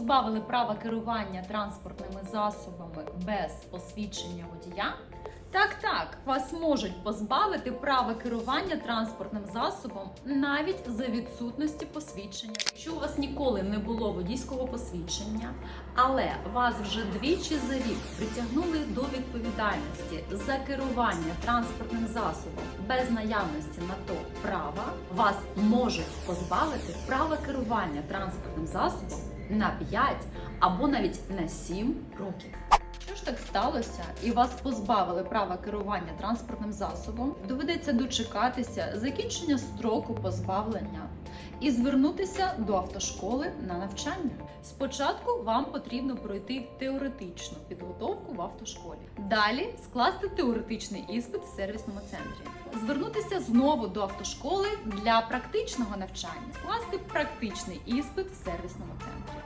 позбавили права керування транспортними засобами без посвідчення водія? Так, так, вас можуть позбавити права керування транспортним засобом навіть за відсутності посвідчення. Якщо у вас ніколи не було водійського посвідчення, але вас вже двічі за рік притягнули до відповідальності за керування транспортним засобом без наявності на то права, вас можуть позбавити права керування транспортним засобом на 5 або навіть на 7 років. Що ж так сталося, і вас позбавили права керування транспортним засобом, доведеться дочекатися закінчення строку позбавлення і звернутися до автошколи на навчання. Спочатку вам потрібно пройти теоретичну підготовку в автошколі. Далі скласти теоретичний іспит в сервісному центрі. Звернутися знову до автошколи для практичного навчання, скласти практичний іспит в сервісному центрі.